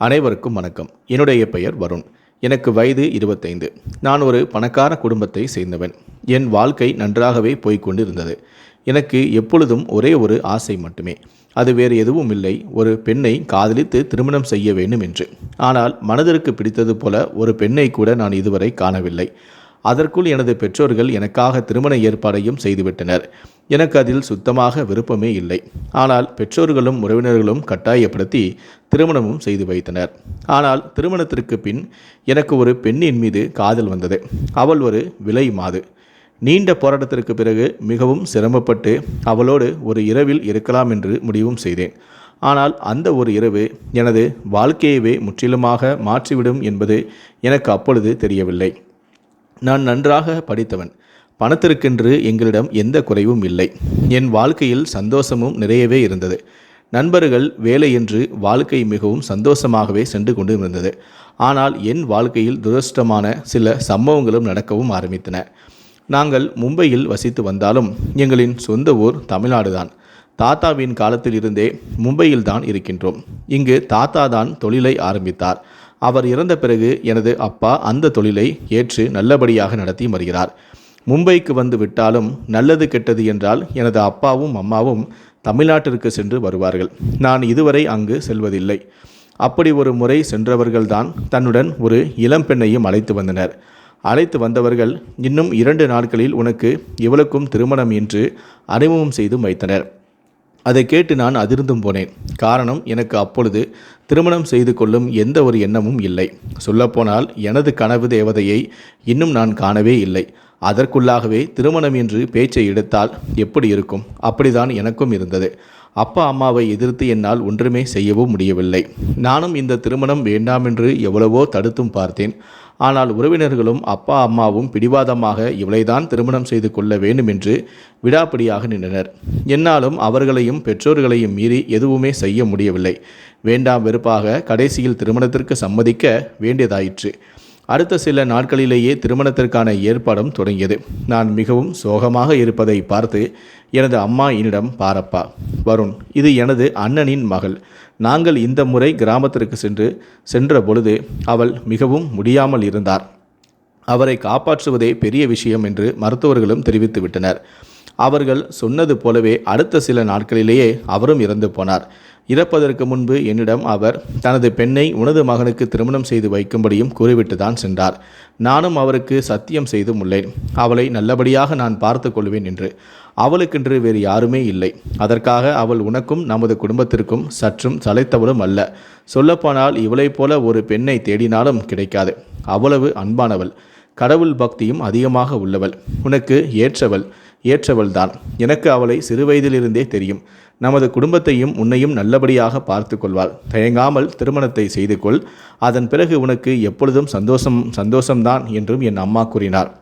அனைவருக்கும் வணக்கம். என்னுடைய பெயர் வருண். எனக்கு வயது இருபத்தைந்து. நான் ஒரு பணக்கார குடும்பத்தை சேர்ந்தவன். என் வாழ்க்கை நன்றாகவே போய்க்கொண்டிருந்தது எனக்கு எப்பொழுதும் ஒரே ஒரு ஆசை மட்டுமே. அது வேறு எதுவும் இல்லை. ஒரு பெண்ணை காதலித்து திருமணம் செய்ய வேண்டும் என்று. ஆனால் மனதிற்கு பிடித்தது போல ஒரு பெண்ணை கூட நான் இதுவரை காணவில்லை. அதற்குள் எனது பெற்றோர்கள் எனக்காக திருமண ஏற்பாடையும் செய்துவிட்டனர். எனக்கு அதில் சுத்தமாக விருப்பமே இல்லை. ஆனால் பெற்றோர்களும் உறவினர்களும் கட்டாயப்படுத்தி திருமணமும் செய்து வைத்தனர். ஆனால் திருமணத்திற்கு பின் எனக்கு ஒரு பெண்ணின் மீது காதல் வந்தது. அவள் ஒரு விலை மாது. நீண்ட போராட்டத்திற்கு பிறகு மிகவும் சிரமப்பட்டு அவளோடு ஒரு இரவில் இருக்கலாம் என்று முடிவும் செய்தேன். ஆனால் அந்த ஒரு இரவு எனது வாழ்க்கையவே முற்றிலுமாக மாற்றிவிடும் என்பது எனக்கு அப்பொழுது தெரியவில்லை. நான் நன்றாக படித்தவன். பணத்திற்கென்று எங்களிடம் எந்த குறைவும் இல்லை. என் வாழ்க்கையில் சந்தோஷமும் நிறையவே இருந்தது. நண்பர்கள் வேலை என்று வாழ்க்கை மிகவும் சந்தோஷமாகவே சென்று கொண்டு இருந்தது ஆனால் என் வாழ்க்கையில் துரஷ்டமான சில சம்பவங்களும் நடக்கவும் ஆரம்பித்தன. நாங்கள் மும்பையில் வசித்து வந்தாலும் எங்களின் சொந்த ஊர் தமிழ்நாடுதான். தாத்தாவின் காலத்தில் இருந்தே மும்பையில் தான் இருக்கின்றோம். இங்கு தாத்தா தான் தொழிலை ஆரம்பித்தார். அவர் இறந்த பிறகு எனது அப்பா அந்த தொழிலை ஏற்று நல்லபடியாக நடத்தி வருகிறார். மும்பைக்கு வந்து விட்டாலும் நல்லது கெட்டது என்றால் எனது அப்பாவும் அம்மாவும் தமிழ்நாட்டிற்கு சென்று வருவார்கள். நான் இதுவரை அங்கு செல்வதில்லை. அப்படி ஒரு முறை சென்றவர்கள்தான் தன்னுடன் ஒரு இளம்பெண்ணையும் அழைத்து வந்தனர். அழைத்து வந்தவர்கள் இன்னும் இரண்டு நாட்களில் உனக்கு இவளுக்கும் திருமணம் என்று அறிமுகம் செய்து வைத்தனர். அதை கேட்டு நான் அதிர்ந்தும் போனேன். காரணம் எனக்கு அப்பொழுது திருமணம் செய்து கொள்ளும் எந்த ஒரு எண்ணமும் இல்லை. சொல்லப்போனால் எனது கனவு தேவதையை இன்னும் நான் காணவே இல்லை. அதற்குள்ளாகவே திருமணம் என்று பேச்சை எடுத்தால் எப்படி இருக்கும்? அப்படிதான் எனக்கும் இருந்தது. அப்பா அம்மாவை எதிர்த்து என்னால் ஒன்றுமே செய்யவும் முடியவில்லை. நானும் இந்த திருமணம் வேண்டாமென்று எவ்வளவோ தடுத்தும் பார்த்தேன். ஆனால் உறவினர்களும் அப்பா அம்மாவும் பிடிவாதமாக இவளைதான் திருமணம் செய்து கொள்ள வேண்டும் என்று விடாப்பிடியாக நின்றனர். என்னாலும் அவர்களையும் பெற்றோர்களையும் மீறி எதுவுமே செய்ய முடியவில்லை. வேண்டாம் வெறுப்பாக கடைசியில் திருமணத்திற்கு சம்மதிக்க வேண்டியதாயிற்று. அடுத்த சில நாட்களிலேயே திருமணத்திற்கான ஏற்பாடும் தொடங்கியது. நான் மிகவும் சோகமாக இருப்பதை பார்த்து எனது அம்மா என்னிடம் பாரப்பா வருண் இது எனது அண்ணனின் மகள். நாங்கள் இந்த முறை கிராமத்திற்கு சென்று சென்ற பொழுது அவள் மிகவும் முடியாமல் இருந்தார். அவரை காப்பாற்றுவதே பெரிய விஷயம் என்று மருத்துவர்களும் தெரிவித்துவிட்டனர். அவர்கள் சொன்னது போலவே அடுத்த சில நாட்களிலேயே அவரும் இறந்து போனார். இறப்பதற்கு முன்பு என்னிடம் அவர் தனது பெண்ணை உனது மகனுக்கு திருமணம் செய்து வைக்கும்படியும் கூறிவிட்டு தான் சென்றார். நானும் அவருக்கு சத்தியம் செய்தும் உள்ளேன். அவளை நல்லபடியாக நான் பார்த்து கொள்வேன் என்று. அவளுக்கென்று வேறு யாருமே இல்லை. அதற்காக அவள் உனக்கும் நமது குடும்பத்திற்கும் சற்றும் சளைத்தவளும் அல்ல. சொல்லப்போனால் இவளைப் போல ஒரு பெண்ணை தேடினாலும் கிடைக்காது. அவ்வளவு அன்பானவள். கடவுள் பக்தியும் அதிகமாக உள்ளவள். உனக்கு ஏற்றவள். ஏற்றவள்தான். எனக்கு அவளை சிறுவயதிலிருந்தே தெரியும். நமது குடும்பத்தையும் உன்னையும் நல்லபடியாக பார்த்து கொள்வாள். தயங்காமல் திருமணத்தை செய்து கொள். அதன் பிறகு உனக்கு எப்பொழுதும் சந்தோஷம் சந்தோஷம்தான் என்றும் என் அம்மா கூறினார்.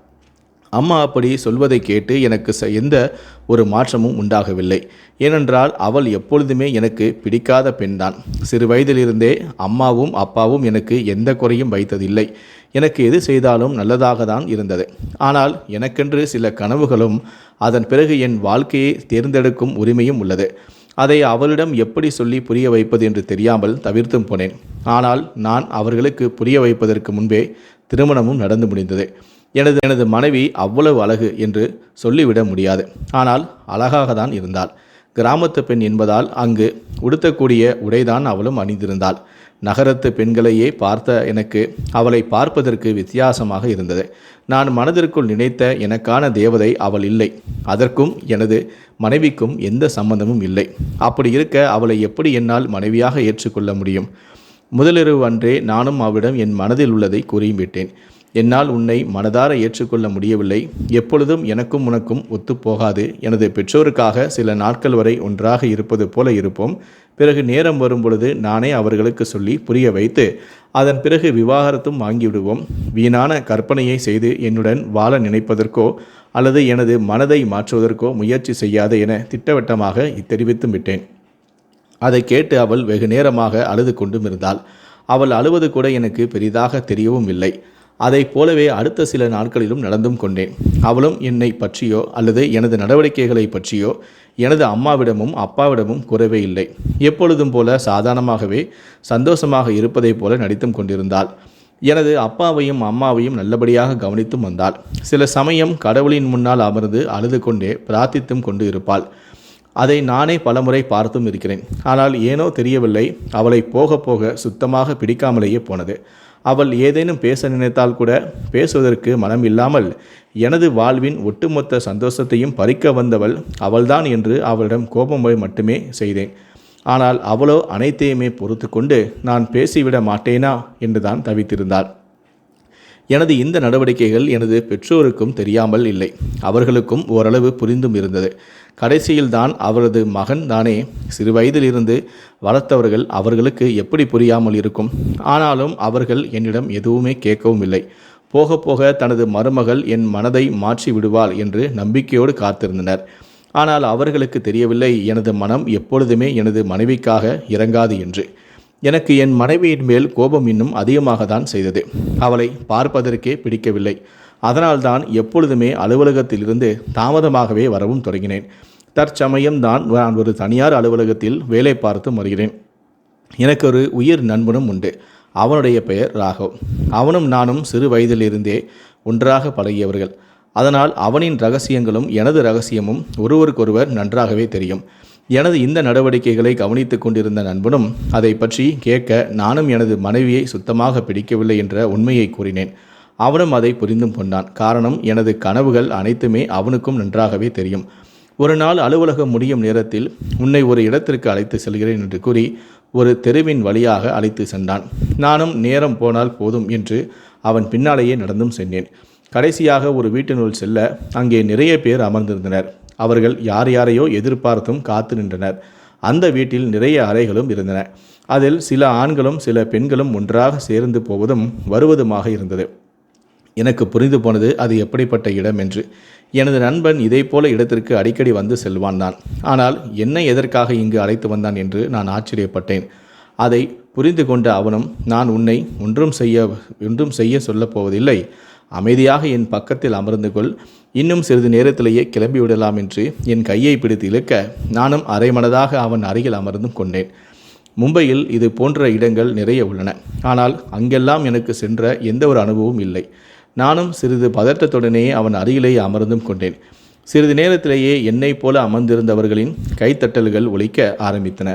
அம்மா அப்படி சொல்வதை கேட்டு எனக்கு எந்த ஒரு மாற்றமும் உண்டாகவில்லை. ஏனென்றால் அவள் எப்பொழுதுமே எனக்கு பிடிக்காத பெண்தான். சிறு வயதிலிருந்தே அம்மாவும் அப்பாவும் எனக்கு எந்த குறையும் வைத்ததில்லை. எனக்கு எது செய்தாலும் நல்லதாக தான் இருந்தது. ஆனால் எனக்கென்று சில கனவுகளும் அதன் பிறகு என் வாழ்க்கையை தேர்ந்தெடுக்கும் உரிமையும் உள்ளது. அதை அவளிடம் எப்படி சொல்லி புரிய வைப்பது என்று தெரியாமல் தவிர்த்தும் போனேன். ஆனால் நான் அவர்களுக்கு புரிய வைப்பதற்கு முன்பே திருமணமும் நடந்து முடிந்தது. எனது எனது மனைவி அவ்வளவு அழகு என்று சொல்லிவிட முடியாது. ஆனால் அழகாக தான் இருந்தாள். கிராமத்து பெண் என்பதால் அங்கு உடுத்தக்கூடிய உடைதான் அவளும் அணிந்திருந்தாள். நகரத்து பெண்களையே பார்த்த எனக்கு அவளை பார்ப்பதற்கு வித்தியாசமாக இருந்தது. நான் மனதிற்குள் நினைத்த எனக்கான தேவதை அவள் இல்லை. அதற்கும் எனது மனைவிக்கும் எந்த சம்பந்தமும் இல்லை. அப்படி இருக்க அவளை எப்படி என்னால் மனைவியாக ஏற்றுக்கொள்ள முடியும்? முதலிரவு அன்றே நானும் அவளிடம் என் மனதில் உள்ளதை கூறியும் விட்டேன். என்னால் உன்னை மனதார ஏற்றுக்கொள்ள முடியவில்லை. எப்பொழுதும் எனக்கும் உனக்கும் ஒத்துப்போகாது எனது பெற்றோருக்காக சில நாட்கள் வரை ஒன்றாக இருப்பது போல இருப்போம். பிறகு நேரம் வரும் பொழுது நானே அவர்களுக்கு சொல்லி புரிய வைத்து அதன் பிறகு விவாகரத்தும் வாங்கிவிடுவோம். வீணான கற்பனையை செய்து என்னுடன் வாழ நினைப்பதற்கோ அல்லது எனது மனதை மாற்றுவதற்கோ முயற்சி செய்யாது என திட்டவட்டமாக தெரிவித்தும் விட்டேன். அதை கேட்டு அவள் வெகு நேரமாக அழுது கொண்டும் இருந்தாள். அவள் அழுவது கூட எனக்கு பெரிதாக தெரியவும் இல்லை. அதை போலவே அடுத்த சில நாட்களிலும் நடந்தும் கொண்டேன். அவளும் என்னை பற்றியோ அல்லது எனது நடவடிக்கைகளை பற்றியோ எனது அம்மாவிடமும் அப்பாவிடமும் குறைவே இல்லை. எப்பொழுதும் போல சாதாரணமாகவே சந்தோஷமாக இருப்பதைப் போல நடித்தும் கொண்டிருந்தாள். எனது அப்பாவையும் அம்மாவையும் நல்லபடியாக கவனித்தும் வந்தாள். சில சமயம் கடவுளின் முன்னால் அமர்ந்து அழுது கொண்டே பிரார்த்தித்தும் கொண்டு இருப்பாள். அதை நானே பலமுறை பார்த்தும் இருக்கிறேன். ஆனால் ஏனோ தெரியவில்லை. அவளை போக போக சுத்தமாக பிடிக்காமலேயே போனது. அவள் ஏதேனும் பேச நினைத்தால் கூட பேசுவதற்கு மனம் இல்லாமல் எனது வாழ்வின் ஒட்டுமொத்த சந்தோஷத்தையும் பறிக்க வந்தவள் அவள்தான் என்று அவளிடம் கோபம் மட்டுமே செய்தேன். ஆனால் அவளோ அனைத்தையுமே பொறுத்து கொண்டு நான் பேசிவிட மாட்டேனா? என்றுதான் தவித்திருந்தாள். எனது இந்த நடவடிக்கைகள் எனது பெற்றோருக்கும் தெரியாமல் இல்லை. அவர்களுக்கும் ஓரளவு புரிந்தும் இருந்தது. கடைசியில்தான் அவரது மகன் தானே சிறு வயதிலிருந்து வளர்த்தவர்கள் அவர்களுக்கு எப்படி புரியாமல் இருக்கும்? ஆனாலும் அவர்கள் என்னிடம் எதுவுமே கேட்கவும் இல்லை. போக போக தனது மருமகள் என் மனதை மாற்றி விடுவாள் என்று நம்பிக்கையோடு காத்திருந்தனர். ஆனால் அவர்களுக்கு தெரியவில்லை எனது மனம் எப்பொழுதுமே எனது மனைவிக்காக இறங்காது என்று. எனக்கு என் மனைவியின் மேல் கோபம் இன்னும் அதிகமாக தான் செய்தது. அவளை பார்ப்பதற்கே பிடிக்கவில்லை. அதனால்தான் எப்பொழுதுமே அலுவலகத்திலிருந்து தாமதமாகவே வரவும் தொடங்கினேன். தற்சமயம் தான் நான் ஒரு தனியார் அலுவலகத்தில் வேலை பார்த்து வருகிறேன். எனக்கு ஒரு உயிர் நண்பனும் உண்டு. அவனுடைய பெயர் ராகவ். அவனும் நானும் சிறு வயதிலிருந்தே ஒன்றாக பழகியவர்கள். அதனால் அவனின் ரகசியங்களும் எனது ரகசியமும் ஒருவருக்கொருவர் நன்றாகவே தெரியும். எனது இந்த நடவடிக்கைகளை கவனித்துக் கொண்டிருந்த நண்பனும் அதை பற்றி கேட்க நானும் எனது மனைவியை சுத்தமாக பிடிக்கவில்லை என்ற உண்மையை கூறினேன். அவனும் அதை புரிந்தும் கொண்டான். காரணம் எனது கனவுகள் அனைத்துமே அவனுக்கும் நன்றாகவே தெரியும். ஒரு நாள் அலுவலகம் முடியும் நேரத்தில் உன்னை ஒரு இடத்திற்கு அழைத்து செல்கிறேன் என்று கூறி ஒரு தெருவின் வழியாக அழைத்து சென்றான். நானும் நேரம் போனால் போதும் என்று அவன் பின்னாலேயே நடந்தும் சென்றேன். கடைசியாக ஒரு வீட்டினுள் செல்ல அங்கே நிறைய பேர் அமர்ந்திருந்தனர். அவர்கள் யார் யாரையோ எதிர்பார்த்தும் காத்து நின்றனர். அந்த வீட்டில் நிறைய அறைகளும் இருந்தன. அதில் சில ஆண்களும் சில பெண்களும் ஒன்றாக சேர்ந்து போவதும் வருவதுமாக இருந்தது. எனக்கு புரிந்து போனது அது எப்படிப்பட்ட இடம் என்று. எனது நண்பன் இதை போல இடத்திற்கு அடிக்கடி வந்து செல்வான் தான். ஆனால் என்னை எதற்காக இங்கு அழைத்து வந்தான் என்று நான் ஆச்சரியப்பட்டேன். அதை புரிந்து கொண்ட அவனும் நான் உன்னை ஒன்றும் செய்ய ஒன்றும் செய்ய சொல்லப் போவதில்லை. அமைதியாக என் பக்கத்தில் அமர்ந்து கொள். இன்னும் சிறிது நேரத்திலேயே கிளம்பி விடலாம் என்று என் கையை பிடித்து இழுக்க நானும் அரைமனதாக அவன் அருகில் அமர்ந்தும் கொண்டேன். மும்பையில் இது போன்ற இடங்கள் நிறைய உள்ளன. ஆனால் அங்கெல்லாம் எனக்கு சென்ற எந்த ஒரு அனுபவமும் இல்லை. நானும் சிறிது பதட்டத்துடனே அவன் அருகிலேயே அமர்ந்தும் கொண்டேன். சிறிது நேரத்திலேயே என்னைப் போல அமர்ந்திருந்தவர்களின் கைத்தட்டல்கள் ஒழிக்க ஆரம்பித்தன.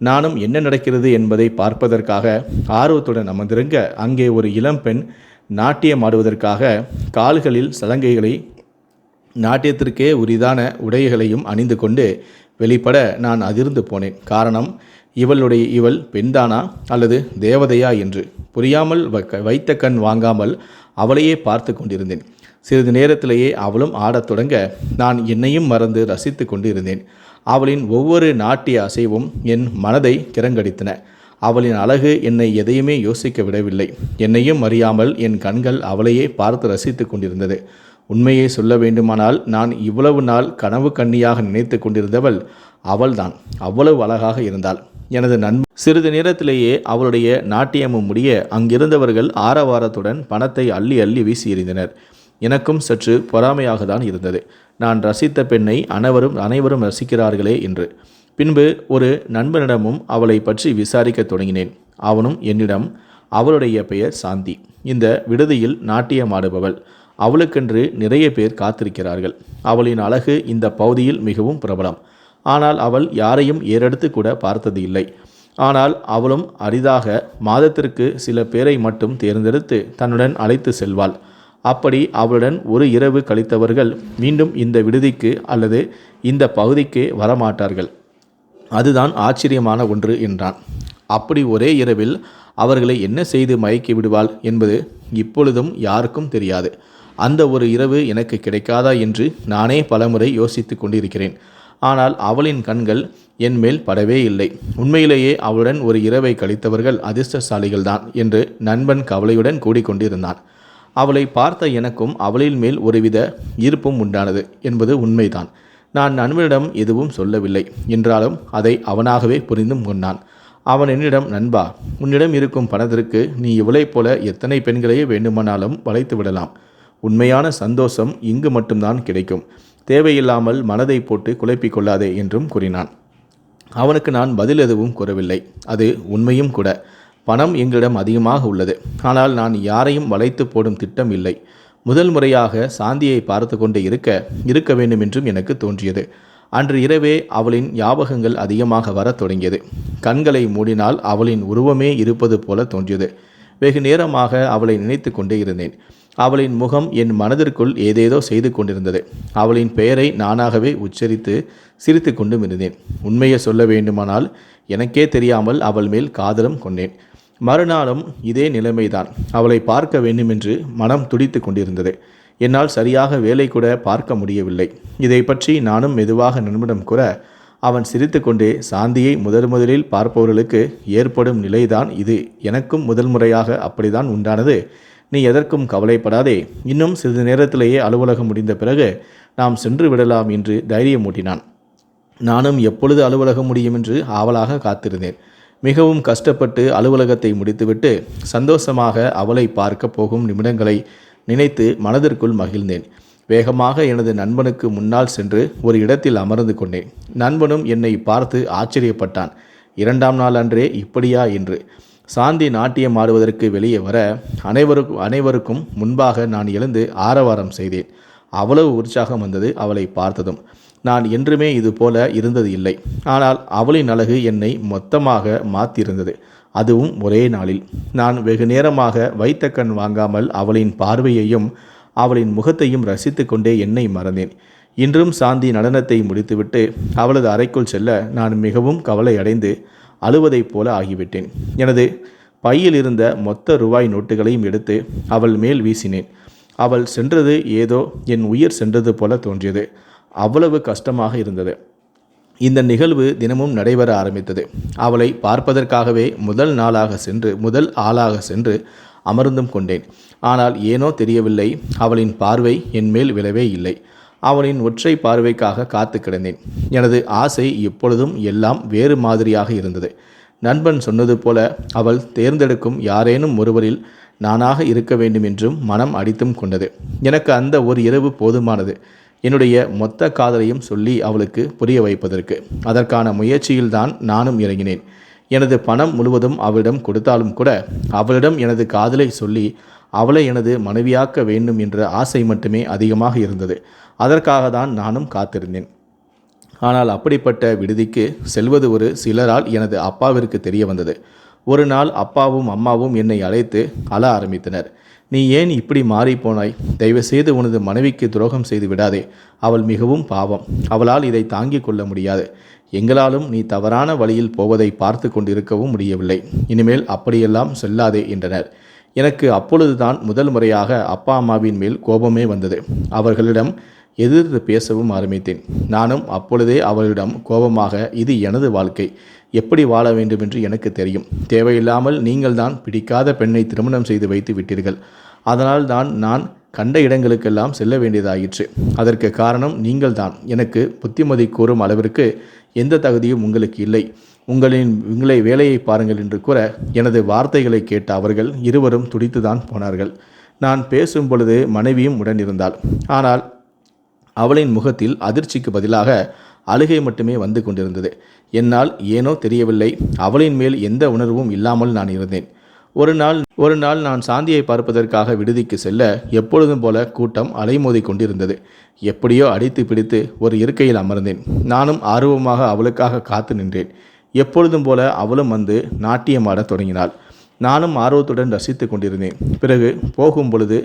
நானும் என்ன நடக்கிறது என்பதை பார்ப்பதற்காக ஆர்வத்துடன் அமர்ந்திருங்க. அங்கே ஒரு இளம்பெண் நாட்டியம் ஆடுவதற்காக கால்களில் சலங்கைகளை நாட்டியத்திற்கே உரிதான உடைகளையும் அணிந்து கொண்டு வெளிப்பட நான் அதிர்ந்து போனேன். காரணம் இவளுடைய இவள் பெண்தானா அல்லது தேவதையா என்று புரியாமல் வைத்த கண் வாங்காமல் அவளையே பார்த்து கொண்டிருந்தேன். சிறிது நேரத்திலேயே அவளும் ஆடத் தொடங்க நான் என்னையும் மறந்து ரசித்து கொண்டு இருந்தேன் அவளின் ஒவ்வொரு நாட்டிய அசைவும் என் மனதை கிரங்கடித்தன. அவளின் அழகு என்னை எதையுமே யோசிக்க விடவில்லை. என்னையும் அறியாமல் என் கண்கள் அவளையே பார்த்து ரசித்து கொண்டிருந்தது. உண்மையை சொல்ல வேண்டுமானால் நான் இவ்வளவு நாள் கனவு கண்ணியாக நினைத்து கொண்டிருந்தவள் அவள்தான். அவ்வளவு அழகாக இருந்தாள். எனது நண்ப சிறிது நேரத்திலேயே அவளுடைய நாட்டியமும் முடிய அங்கிருந்தவர்கள் ஆரவாரத்துடன் பணத்தை அள்ளி அள்ளி வீசி எறிந்தனர். எனக்கும் சற்று பொறாமையாக தான் இருந்தது. நான் ரசித்த பெண்ணை அனைவரும் அனைவரும் ரசிக்கிறார்களே என்று. பின்பு ஒரு நண்பனிடமும் அவளை பற்றி விசாரிக்க தொடங்கினேன். அவனும் என்னிடம் அவளுடைய பெயர் சாந்தி. இந்த விடுதியில் நாட்டியமாடுபவள் அவளுக்கென்று நிறைய பேர் காத்திருக்கிறார்கள். அவளின் அழகு இந்த பகுதியில் மிகவும் பிரபலம். ஆனால் அவள் யாரையும் ஏறெடுத்து கூட பார்த்தது இல்லை. ஆனால் அவளும் அரிதாக மாதத்திற்கு சில பேரை மட்டும் தேர்ந்தெடுத்து தன்னுடன் அழைத்து செல்வாள். அப்படி அவளுடன் ஒரு இரவு கழித்தவர்கள் மீண்டும் இந்த விடுதிக்கு அல்லது இந்த பகுதிக்கு வரமாட்டார்கள். அதுதான் ஆச்சரியமான ஒன்று என்றான். அப்படி ஒரே இரவில் அவர்களை என்ன செய்து மயக்கி விடுவாள் என்பது இப்பொழுதும் யாருக்கும் தெரியாது. அந்த ஒரு இரவு எனக்கு கிடைக்காதா என்று நானே பலமுறை யோசித்து கொண்டிருக்கிறேன். ஆனால் அவளின் கண்கள் என் மேல் படவே இல்லை. உண்மையிலேயே அவளுடன் ஒரு இரவை கழித்தவர்கள் அதிர்ஷ்டசாலிகள்தான் என்று நண்பன் கவலையுடன் கூடிக்கொண்டிருந்தான் அவளை பார்த்த எனக்கும் அவளின் மேல் ஒருவித ஈர்ப்பும் உண்டானது என்பது உண்மைதான். நான் நண்பனிடம் எதுவும் சொல்லவில்லை. என்றாலும் அதை அவனாகவே புரிந்தும் கொண்டான். அவன் என்னிடம் நண்பா உன்னிடம் இருக்கும் பணத்திற்கு நீ இவளைப் போல எத்தனை பெண்களையே வேண்டுமானாலும் வளைத்து விடலாம். உண்மையான சந்தோஷம் இங்கு மட்டும்தான் கிடைக்கும். தேவையில்லாமல் மனதை போட்டு குழப்பிக் கொள்ளாதே என்றும் கூறினான். அவனுக்கு நான் பதில் எதுவும் கூறவில்லை. அது உண்மையும் கூட. பணம் எங்களிடம் அதிகமாக உள்ளது. ஆனால் நான் யாரையும் வளைத்து போடும் திட்டம் இல்லை. முதல் முறையாக சாந்தியை பார்த்து கொண்டு இருக்க இருக்க வேண்டும் என்றும் எனக்கு தோன்றியது. அன்று இரவே அவளின் ஞாபகங்கள் அதிகமாக வரத் தொடங்கியது. கண்களை மூடினால் அவளின் உருவமே இருப்பது போல தோன்றியது. வெகு நேரமாக அவளை நினைத்து கொண்டே இருந்தேன். அவளின் முகம் என் மனதிற்குள் ஏதேதோ செய்து கொண்டிருந்தது. அவளின் பெயரை நானாகவே உச்சரித்து சிரித்து கொண்டும் இருந்தேன். உண்மையை சொல்ல வேண்டுமானால் எனக்கே தெரியாமல் அவள் மேல் காதலும் கொண்டேன். மறுநாளும் இதே நிலைமைதான். அவளை பார்க்க வேண்டுமென்று மனம் துடித்து கொண்டிருந்தது. என்னால் சரியாக வேலை கூட பார்க்க முடியவில்லை. இதை பற்றி நானும் மெதுவாக நண்பனிடம் கூற அவன் சிரித்துக்கொண்டே சாந்தியை முதல் முதலில் பார்ப்பவர்களுக்கு ஏற்படும் நிலைதான் இது. எனக்கும் முதல் முறையாக அப்படிதான் உண்டானது. நீ எதற்கும் கவலைப்படாதே. இன்னும் சிறிது நேரத்திலேயே அலுவலகம் முடிந்த பிறகு நாம் சென்று விடலாம் என்று தைரியம் மூட்டினான். நானும் எப்பொழுது அலுவலகம் முடியும் என்று ஆவலாக காத்திருந்தேன். மிகவும் கஷ்டப்பட்டு அலுவலகத்தை முடித்துவிட்டு சந்தோஷமாக அவளை பார்க்க போகும் நிமிடங்களை நினைத்து மனதிற்குள் மகிழ்ந்தேன். வேகமாக எனது நண்பனுக்கு முன்னால் சென்று ஒரு இடத்தில் அமர்ந்து கொண்டேன். நண்பனும் என்னை பார்த்து ஆச்சரியப்பட்டான். இரண்டாம் நாள் அன்றே இப்படியா என்று. சாந்தி நாட்டியம் ஆடுவதற்கு வெளியே வர அனைவருக்கும் அனைவருக்கும் முன்பாக நான் எழுந்து ஆரவாரம் செய்தேன். அவ்வளவு உற்சாகம் வந்தது அவளை பார்த்ததும். நான் என்றுமே இது போல இருந்தது இல்லை. ஆனால் அவளின் அழகு என்னை மொத்தமாக மாற்றிருந்தது அதுவும் ஒரே நாளில். நான் வெகு நேரமாக வைத்த கண் வாங்காமல் அவளின் பார்வையையும் அவளின் முகத்தையும் ரசித்து கொண்டே என்னை மறந்தேன். இன்றும் சாந்தி நடனத்தை முடித்துவிட்டு அவளது அறைக்குள் செல்ல நான் மிகவும் கவலை அடைந்து அழுவதைப் போல ஆகிவிட்டேன். எனது பையில் இருந்த மொத்த ரூபாய் நோட்டுகளையும் எடுத்து அவள் மேல் வீசினேன். அவள் சென்றது ஏதோ என் உயிர் சென்றது போல தோன்றியது. அவ்வளவு கஷ்டமாக இருந்தது. இந்த நிகழ்வு தினமும் நடைபெற ஆரம்பித்தது. அவளை பார்ப்பதற்காகவே முதல் நாளாக சென்று முதல் ஆளாக சென்று அமர்ந்தும் கொண்டேன். ஆனால் ஏனோ தெரியவில்லை அவளின் பார்வை என் மேல் விழவே இல்லை. அவளின் ஒற்றை பார்வைக்காக காத்து கிடந்தேன். எனது ஆசை எப்பொழுதும் எல்லாம் வேறு மாதிரியாக இருந்தது. நண்பன் சொன்னது போல அவள் தேர்ந்தெடுக்கும் யாரேனும் ஒருவரில் நானாக இருக்க வேண்டும் என்றும் மனம் அடித்தும் கொண்டது. எனக்கு அந்த ஒரு இரவு போதுமானது. என்னுடைய மொத்த காதலையும் சொல்லி அவளுக்கு புரிய வைப்பதற்கு. அதற்கான முயற்சியில்தான் நானும் இறங்கினேன். எனது பணம் முழுவதும் அவளிடம் கொடுத்தாலும் கூட அவளிடம் எனது காதலை சொல்லி அவளை எனது மனைவியாக்க வேண்டும் என்ற ஆசை மட்டுமே அதிகமாக இருந்தது. அதற்காக தான் நானும் காத்திருந்தேன். ஆனால் அப்படிப்பட்ட விடுதிக்கு செல்வது ஒரு சிலரால் எனது அப்பாவிற்கு தெரிய வந்தது. ஒரு நாள் அப்பாவும் அம்மாவும் என்னை அழைத்து அழ ஆரம்பித்தனர். நீ ஏன் இப்படி மாறிப்போனாய்? தயவு செய்து உனது மனைவிக்கு துரோகம் செய்து விடாதே. அவள் மிகவும் பாவம். அவளால் இதை தாங்கிக் கொள்ள முடியாது. எங்களாலும் நீ தவறான வழியில் போவதை பார்த்து கொண்டிருக்கவும் முடியவில்லை. இனிமேல் அப்படியெல்லாம் செல்லாதே என்றனர். எனக்கு அப்பொழுதுதான் முதல் முறையாக அப்பா அம்மாவின் மேல் கோபமே வந்தது. அவர்களிடம் எதிர்த்து பேசவும் ஆரம்பித்தேன். நானும் அப்பொழுதே அவளிடம் கோபமாக இது எனது வாழ்க்கை. எப்படி வாழ வேண்டும் என்று எனக்கு தெரியும். தேவையில்லாமல் நீங்கள்தான் பிடிக்காத பெண்ணை திருமணம் செய்து வைத்து விட்டீர்கள். அதனால் தான் நான் கண்ட இடங்களுக்கெல்லாம் செல்ல வேண்டியதாயிற்று. அதற்கு காரணம் நீங்கள்தான். எனக்கு புத்திமதி கூறும் அளவிற்கு எந்த தகுதியும் உங்களுக்கு இல்லை. உங்களின் உங்களை வேலையை பாருங்கள் என்று கூற எனது வார்த்தைகளை கேட்ட அவர்கள் இருவரும் துடித்துதான் போனார்கள். நான் பேசும் பொழுது மனைவியும் உடன் இருந்தாள். ஆனால் அவளின் முகத்தில் அதிர்ச்சிக்கு பதிலாக அழுகை மட்டுமே வந்து கொண்டிருந்தது. என்னால் ஏனோ தெரியவில்லை. அவளின் மேல் எந்த உணர்வும் இல்லாமல் நான் இருந்தேன். ஒரு நாள் ஒரு நாள் நான் சாந்தியை பார்ப்பதற்காக விடுதிக்கு செல்ல எப்பொழுதும் போல கூட்டம் அலைமோதி கொண்டிருந்தது. எப்படியோ அடித்து பிடித்து ஒரு இருக்கையில் அமர்ந்தேன். நானும் ஆர்வமாக அவளுக்காக காத்து நின்றேன். எப்பொழுதும் போல அவளும் வந்து நாட்டியமாடத் தொடங்கினாள். நானும் ஆர்வத்துடன் ரசித்து கொண்டிருந்தேன். பிறகு போகும் பொழுது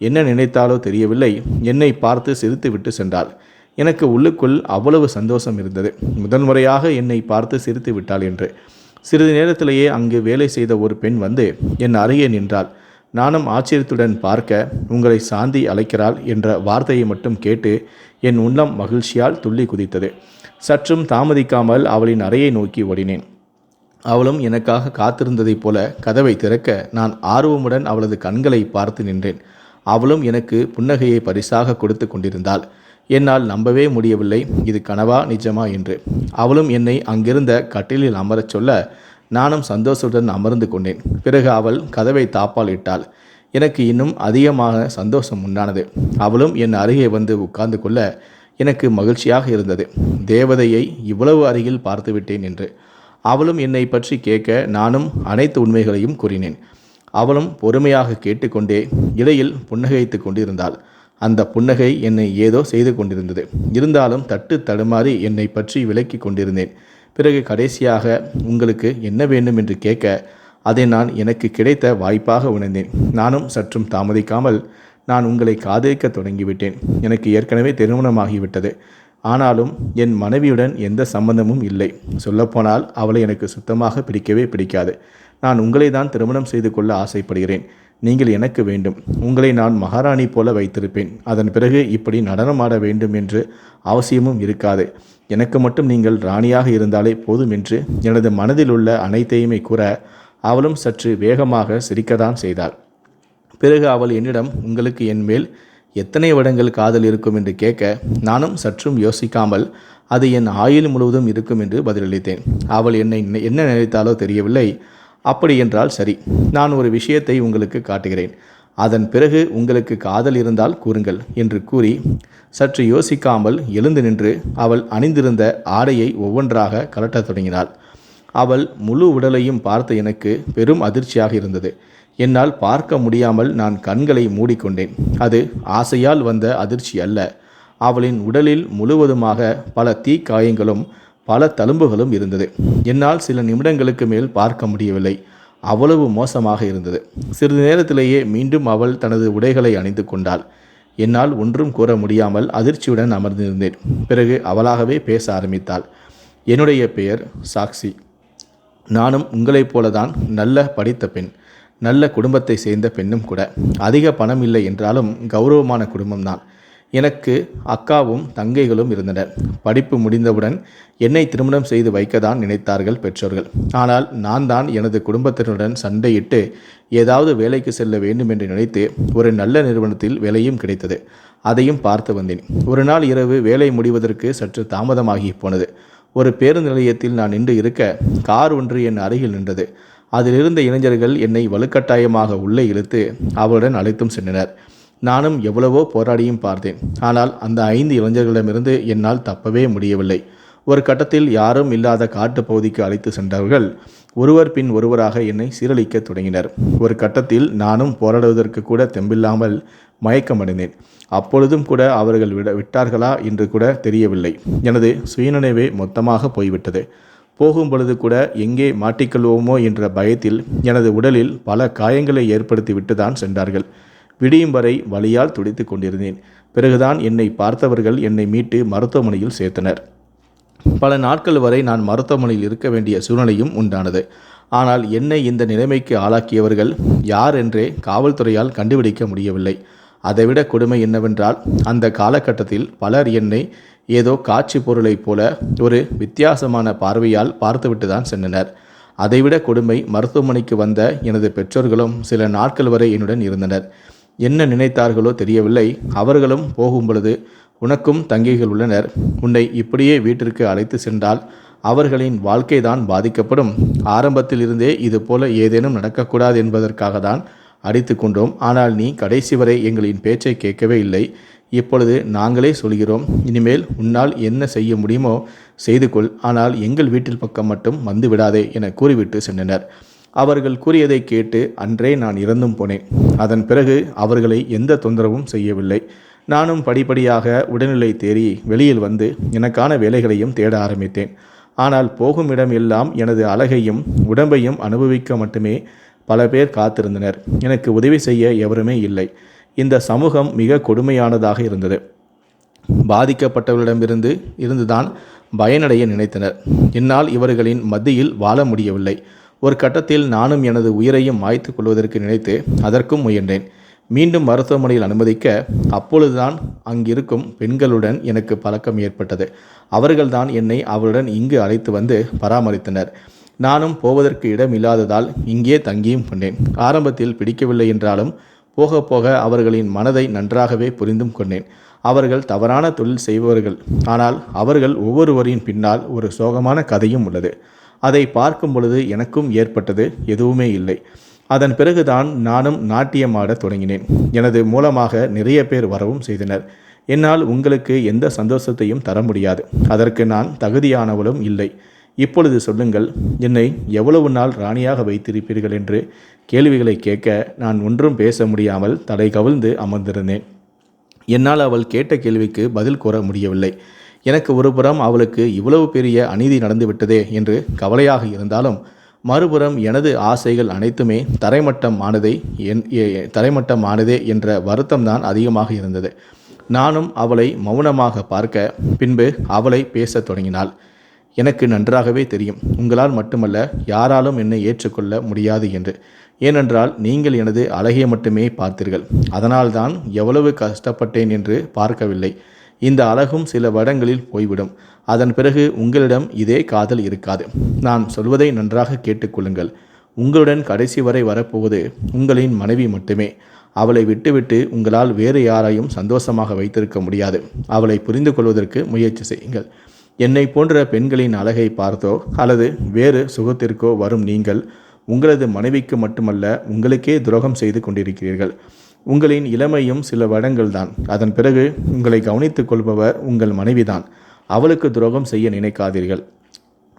என்ன நினைத்தாலோ தெரியவில்லை. என்னை பார்த்து சிரித்து விட்டு சென்றாள். எனக்கு உள்ளுக்குள் அவ்வளவு சந்தோஷம் இருந்தது. முதன்முறையாக என்னை பார்த்து சிரித்து விட்டாள் என்று. சிறிது நேரத்திலேயே அங்கு வேலை செய்த ஒரு பெண் வந்து என் அருகே நின்றாள். நானும் ஆச்சரியத்துடன் பார்க்க உங்களை சாந்தி அழைக்கிறாள் என்ற வார்த்தையை மட்டும் கேட்டு என் உள்ளம் மகிழ்ச்சியால் துள்ளி குதித்தது. சற்றும் தாமதிக்காமல் அவளின் அறையை நோக்கி ஓடினேன். அவளும் எனக்காக காத்திருந்ததைப் போல கதவை திறக்க நான் ஆர்வமுடன் அவளது கண்களை பார்த்து நின்றேன். அவளும் எனக்கு புன்னகையை பரிசாக கொடுத்து கொண்டிருந்தாள். என்னால் நம்பவே முடியவில்லை இது கனவா நிஜமா என்று. அவளும் என்னை அங்கிருந்த கட்டிலில் அமரச் சொல்ல நானும் சந்தோஷத்துடன் அமர்ந்து கொண்டேன். பிறகு அவள் கதவை தாப்பால் இட்டாள். எனக்கு இன்னும் அதிகமாக சந்தோஷம் உண்டானது. அவளும் என் அருகே வந்து உட்கார்ந்து கொள்ள எனக்கு மகிழ்ச்சியாக இருந்தது. தேவதையை இவ்வளவு அருகில் பார்த்துவிட்டேன் என்று. அவளும் என்னை பற்றி கேட்க நானும் அனைத்து உண்மைகளையும் கூறினேன். அவளும் பொறுமையாக கேட்டுக்கொண்டே இடையில் புன்னகைத்து கொண்டிருந்தாள். அந்த புன்னகை என்னை ஏதோ செய்து கொண்டிருந்தது. இருந்தாலும் தட்டு தடுமாறி என்னை பற்றி விலக்கி கொண்டிருந்தேன். பிறகு கடைசியாக உங்களுக்கு என்ன வேண்டும் என்று கேட்க அதை நான் எனக்கு கிடைத்த வாய்ப்பாக உணர்ந்தேன். நானும் சற்றும் தாமதிக்காமல் நான் உங்களை காதலிக்க தொடங்கிவிட்டேன். எனக்கு ஏற்கனவே திருமணமாகிவிட்டது. ஆனாலும் என் மனைவியுடன் எந்த சம்பந்தமும் இல்லை. சொல்லப்போனால் அவளை எனக்கு சுத்தமாக பிடிக்கவே பிடிக்காது. நான் உங்களை தான் திருமணம் செய்து கொள்ள ஆசைப்படுகிறேன். நீங்கள் எனக்கு வேண்டும். உங்களை நான் மகாராணி போல வைத்திருப்பேன். அதன் பிறகு இப்படி நடனமாட வேண்டும் என்று அவசியமும் இருக்காது. எனக்கு மட்டும் நீங்கள் ராணியாக இருந்தாலே போதும் என்று எனது மனதில் உள்ள அனைத்தையுமே கூற அவளும் சற்று வேகமாக சிரிக்கத்தான் செய்தாள். பிறகு அவள் என்னிடம் உங்களுக்கு என் மேல் எத்தனை வருடங்கள் காதல் இருக்கும்? என்று கேட்க நானும் சற்றும் யோசிக்காமல் அது என் ஆயுள் முழுவதும் இருக்கும் என்று பதிலளித்தேன். அவள் என்னை என்ன நினைத்தாலோ தெரியவில்லை. அப்படி என்றால் சரி நான் ஒரு விஷயத்தை உங்களுக்கு காட்டுகிறேன். அதன் பிறகு உங்களுக்கு காதல் இருந்தால் கூறுங்கள் என்று கூறி சற்று யோசிக்காமல் எழுந்து நின்று அவள் அணிந்திருந்த ஆடையை ஒவ்வொன்றாக கலட்டத் தொடங்கினாள். அவள் முழு உடலையும் பார்த்த எனக்கு பெரும் அதிர்ச்சியாக இருந்தது. என்னால் பார்க்க முடியாமல் நான் கண்களை மூடிக்கொண்டேன். அது ஆசையால் வந்த அதிர்ச்சி அல்ல. அவளின் உடலில் முழுவதுமாக பல தீக்காயங்களும் பல தழும்புகளும் இருந்தது. என்னால் சில நிமிடங்களுக்கு மேல் பார்க்க முடியவில்லை. அவ்வளவு மோசமாக இருந்தது. சிறிது நேரத்திலேயே மீண்டும் அவள் தனது உடைகளை அணிந்து கொண்டாள். என்னால் ஒன்றும் கூற முடியாமல் அதிர்ச்சியுடன் அமர்ந்திருந்தேன். பிறகு அவளாகவே பேச ஆரம்பித்தாள். என்னுடைய பெயர் சாக்சி. நானும் உங்களைப் போலதான் நல்ல படித்த பெண். நல்ல குடும்பத்தை சேர்ந்த பெண்ணும் கூட. அதிக பணம் இல்லை என்றாலும் கௌரவமான குடும்பம்தான். எனக்கு அக்காவும் தங்கைகளும் இருந்தனர். படிப்பு முடிந்தவுடன் என்னை திருமணம் செய்து வைக்கதான் நினைத்தார்கள் பெற்றோர்கள். ஆனால் நான் தான் எனது குடும்பத்தினருடன் சண்டையிட்டு ஏதாவது வேலைக்கு செல்ல வேண்டும் என்று நினைத்து ஒரு நல்ல நிறுவனத்தில் வேலையும் கிடைத்தது. அதையும் பார்த்து வந்தேன். ஒரு நாள் இரவு வேலை முடிவதற்கு சற்று தாமதமாகி போனது. ஒரு பேருந்து நிலையத்தில் நான் நின்று இருக்க கார் ஒன்று என் அருகில் நின்றது. அதிலிருந்த இளைஞர்கள் என்னை வலுக்கட்டாயமாக உள்ளே இழுத்து அவளுடன் அழைத்தும் சென்றனர். நானும் எவ்வளவோ போராடியும் பார்த்தேன். ஆனால் அந்த ஐந்து இளைஞர்களிடமிருந்து என்னால் தப்பவே முடியவில்லை. ஒரு கட்டத்தில் யாரும் இல்லாத காட்டு பகுதிக்கு அழைத்து சென்றவர்கள் ஒருவர் பின் ஒருவராக என்னை சீரழிக்க தொடங்கினர். ஒரு கட்டத்தில் நானும் போராடுவதற்கு கூட தெம்பில்லாமல் மயக்கமடைந்தேன். அப்பொழுதும் கூட அவர்கள் விட விட்டார்களா என்று கூட தெரியவில்லை. எனது சுயநினைவே மொத்தமாக போய்விட்டது. போகும் பொழுது கூட எங்கே மாட்டிக்கொள்வோமோ என்ற பயத்தில் எனது உடலில் பல காயங்களை ஏற்படுத்தி தான் சென்றார்கள். விடியும் வரை வலியால் துடித்து கொண்டிருந்தேன். பிறகுதான் என்னை பார்த்தவர்கள் என்னை மீட்டு மருத்துவமனையில் சேர்த்தனர். பல நாட்கள் வரை நான் மருத்துவமனையில் இருக்க வேண்டிய சூழ்நிலையும் உண்டானது. ஆனால் என்னை இந்த நிலைமைக்கு ஆளாக்கியவர்கள் யார் என்றே காவல்துறையால் கண்டுபிடிக்க முடியவில்லை. அதைவிட கொடுமை என்னவென்றால் அந்த காலகட்டத்தில் பலர் என்னை ஏதோ காட்சி பொருளைப் போல ஒரு வித்தியாசமான பார்வையால் பார்த்துவிட்டு தான் சென்றனர். அதைவிட கொடுமை மருத்துவமனைக்கு வந்த எனது பெற்றோர்களும் சில நாட்கள் வரை என்னுடன் இருந்தனர். என்ன நினைத்தார்களோ தெரியவில்லை. அவர்களும் போகும் பொழுது உனக்கும் தங்கைகள் உள்ளனர். உன்னை இப்படியே வீட்டிற்கு அழைத்து சென்றால் அவர்களின் வாழ்க்கை தான் பாதிக்கப்படும். ஆரம்பத்தில் இருந்தே இது போல ஏதேனும் நடக்கக்கூடாது என்பதற்காக தான் அடித்து கொண்டோம். ஆனால் நீ கடைசி வரை எங்களின் பேச்சை கேட்கவே இல்லை. இப்பொழுது நாங்களே சொல்கிறோம். இனிமேல் உன்னால் என்ன செய்ய முடியுமோ செய்து கொள் ஆனால் எங்கள் வீட்டில் பக்கம் மட்டும் வந்து விடாதே என கூறிவிட்டு சென்றனர். அவர்கள் கூறியதை கேட்டு அன்றே நான் இறந்தும் போனேன். அதன் பிறகு அவர்களை எந்த தொந்தரவும் செய்யவில்லை. நானும் படிப்படியாக உடல்நிலை தேறி வெளியில் வந்து எனக்கான வேலைகளையும் தேட ஆரம்பித்தேன். ஆனால் போகும் இடம் எல்லாம் எனது அழகையும் உடம்பையும் அனுபவிக்க மட்டுமே பல பேர் காத்திருந்தனர். எனக்கு உதவி செய்ய எவருமே இல்லை. இந்த சமூகம் மிக கொடுமையானதாக இருந்தது. பாதிக்கப்பட்டவர்களிடமிருந்து இருந்துதான் பயனடைய நினைத்தனர். என்னால் இவர்களின் மத்தியில் வாழ முடியவில்லை. ஒரு கட்டத்தில் நானும் எனது உயிரையும் மாய்த்து கொள்வதற்கு நினைத்து அதற்கும் முயன்றேன். மீண்டும் மருத்துவமனையில் அனுமதிக்க அப்பொழுதுதான் அங்கிருக்கும் பெண்களுடன் எனக்கு பழக்கம் ஏற்பட்டது. அவர்கள்தான் என்னை அவளுடன் இங்கு அழைத்து வந்து பராமரித்தனர். நானும் போவதற்கு இடம் இல்லாததால் இங்கே தங்கியும் கொண்டேன். ஆரம்பத்தில் பிடிக்கவில்லை என்றாலும் போக போக அவர்களின் மனதை நன்றாகவே புரிந்தும் கொண்டேன். அவர்கள் தவறான தொழில் செய்பவர்கள். ஆனால் அவர்கள் ஒவ்வொருவரின் பின்னால் ஒரு சோகமான கதையும் உள்ளது. அதை பார்க்கும் பொழுது எனக்கும் ஏற்பட்டது எதுவுமே இல்லை. அதன் பிறகுதான் நானும் நாட்டியம் ஆடத் தொடங்கினேன். எனது மூலமாக நிறைய பேர் வரவும் செய்தனர். என்னால் உங்களுக்கு எந்த சந்தோஷத்தையும் தர முடியாது. அதற்கு நான் தகுதியானவளும் இல்லை. இப்பொழுது சொல்லுங்கள் என்னை எவ்வளவு நாள் ராணியாக வைத்திருப்பீர்கள் என்று கேள்விகளை கேட்க நான் ஒன்றும் பேச முடியாமல் தலை கவிழ்ந்து அமர்ந்திருந்தேன். என்னால் அவள் கேட்ட கேள்விக்கு பதில் கூற முடியவில்லை. எனக்கு ஒருபுறம் அவளுக்கு இவ்வளவு பெரிய அநீதி நடந்துவிட்டதே என்று கவலையாக இருந்தாலும் மறுபுறம் எனது ஆசைகள் அனைத்துமே தரைமட்டம் ஆனதை என் தரைமட்டம் ஆனதே என்ற வருத்தம்தான் அதிகமாக இருந்தது. நானும் அவளை மௌனமாக பார்க்க பின்பு அவளை பேசத் தொடங்கினாள். எனக்கு நன்றாகவே தெரியும் உங்களால் மட்டுமல்ல யாராலும் என்னை ஏற்றுக்கொள்ள முடியாது என்று. ஏனென்றால் நீங்கள் எனது அழகிய மட்டுமே பார்த்தீர்கள். அதனால்தான் எவ்வளவு கஷ்டப்பட்டேன் என்று பார்க்கவில்லை. இந்த அழகும் சில வருடங்களில் போய்விடும். அதன் பிறகு உங்களிடம் இதே காதல் இருக்காது. நான் சொல்வதை நன்றாக கேட்டுக்கொள்ளுங்கள். உங்களுடன் கடைசி வரை வரப்போவது உங்களின் மனைவி மட்டுமே. அவளை விட்டுவிட்டு உங்களால் வேறு யாரையும் சந்தோஷமாக வைத்திருக்க முடியாது. அவளை புரிந்து கொள்வதற்கு முயற்சி செய்யுங்கள். என்னை போன்ற பெண்களின் அழகை பார்த்தோ அல்லது வேறு சுகத்திற்கோ வரும் நீங்கள் உங்களது மனைவிக்கு மட்டுமல்ல உங்களுக்கே துரோகம் செய்து கொண்டிருக்கிறீர்கள். உங்களின் இளமையும் சில வருடங்கள்தான் அதன் பிறகு உங்களை கவனித்துக் கொள்பவர் உங்கள் மனைவிதான். அவளுக்கு துரோகம் செய்ய நினைக்காதீர்கள்.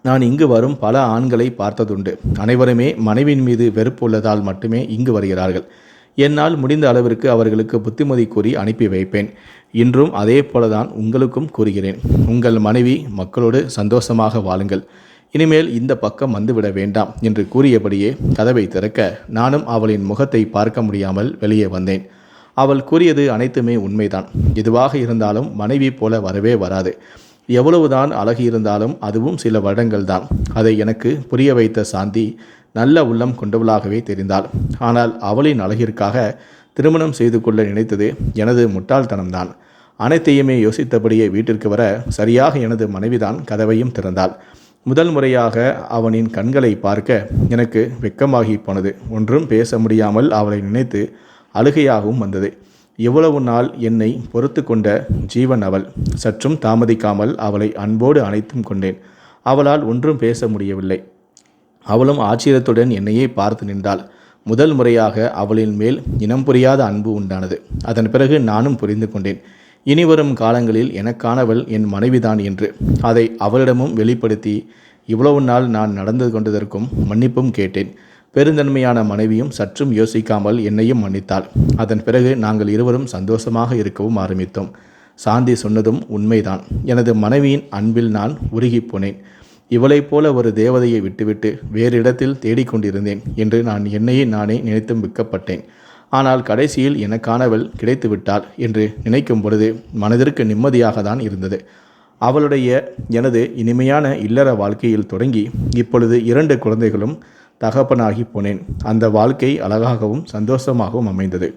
நான் இங்கு வரும் பல ஆண்களை பார்த்ததுண்டு. அனைவருமே மனைவியின் மீது வெறுப்பு உள்ளதால் மட்டுமே இங்கு வருகிறார்கள். என்னால் முடிந்த அளவிற்கு அவர்களுக்கு புத்திமதி கூறி அனுப்பி வைப்பேன். இன்றும் அதே போலதான் உங்களுக்கும் கூறுகிறேன். உங்கள் மனைவி மக்களோடு சந்தோஷமாக வாழுங்கள். இனிமேல் இந்த பக்கம் வந்துவிட வேண்டாம் என்று கூறியபடியே கதவை திறக்க நானும் அவளின் முகத்தை பார்க்க முடியாமல் வெளியே வந்தேன். அவள் கூறியது அனைத்துமே உண்மைதான். எதுவாக இருந்தாலும் மனைவி போல வரவே வராது. எவ்வளவுதான் அழகு இருந்தாலும் அதுவும் சில வருடங்கள் தான். அதை எனக்கு புரிய வைத்த சாந்தி நல்ல உள்ளம் கொண்டவளாகவே தெரிந்தாள். ஆனால் அவளின் அழகிற்காக திருமணம் செய்து கொள்ள நினைத்தது எனது முட்டாள்தனம்தான். அனைத்தையுமே யோசித்தபடியே வீட்டிற்கு வர சரியாக எனது மனைவிதான் கதவையும் திறந்தாள். முதல் முறையாக அவனின் கண்களை பார்க்க எனக்கு வெக்கமாகி போனது. ஒன்றும் பேச முடியாமல் அவளை நினைத்து அழுகையாகவும் வந்தது. எவ்வளவு நாள் என்னை பொறுத்து கொண்ட ஜீவன் அவள். சற்றும் தாமதிக்காமல் அவளை அன்போடு அணைத்தும் கொண்டேன். அவளால் ஒன்றும் பேச முடியவில்லை. அவளும் ஆச்சரியத்துடன் என்னையே பார்த்து நின்றாள். முதல் முறையாக அவளின் மேல் இனம் புரியாத அன்பு உண்டானது. அதன் பிறகு நானும் புரிந்து கொண்டேன். இனிவரும் காலங்களில் எனக்கானவள் என் மனைவிதான் என்று. அதை அவளிடமும் வெளிப்படுத்தி இவ்வளவு நாள் நான் நடந்து கொண்டதற்கும் மன்னிப்பும் கேட்டேன். பெருந்தன்மையான மனைவியும் சற்றும் யோசிக்காமல் என்னையும் மன்னித்தாள். அதன் பிறகு நாங்கள் இருவரும் சந்தோஷமாக இருக்கவும் ஆரம்பித்தோம். சாந்தி சொன்னதும் உண்மைதான். எனது மனைவியின் அன்பில் நான் உருகிப் போனேன். இவளைப் போல ஒரு தேவதையை விட்டுவிட்டு வேறு இடத்தில் தேடிக்கொண்டிருந்தேன் என்று நான் என்னையே நானே நினைத்தும் விற்கப்பட்டேன் ஆனால் கடைசியில் எனக்கானவள் கிடைத்துவிட்டாள் என்று நினைக்கும் பொழுது மனதிற்கு நிம்மதியாக தான் இருந்தது. அவளுடைய எனது இனிமையான இல்லற வாழ்க்கையில் தொடங்கி இப்பொழுது இரண்டு குழந்தைகளும் தகப்பனாகி போனேன். அந்த வாழ்க்கை அழகாகவும் சந்தோஷமாகவும் அமைந்தது.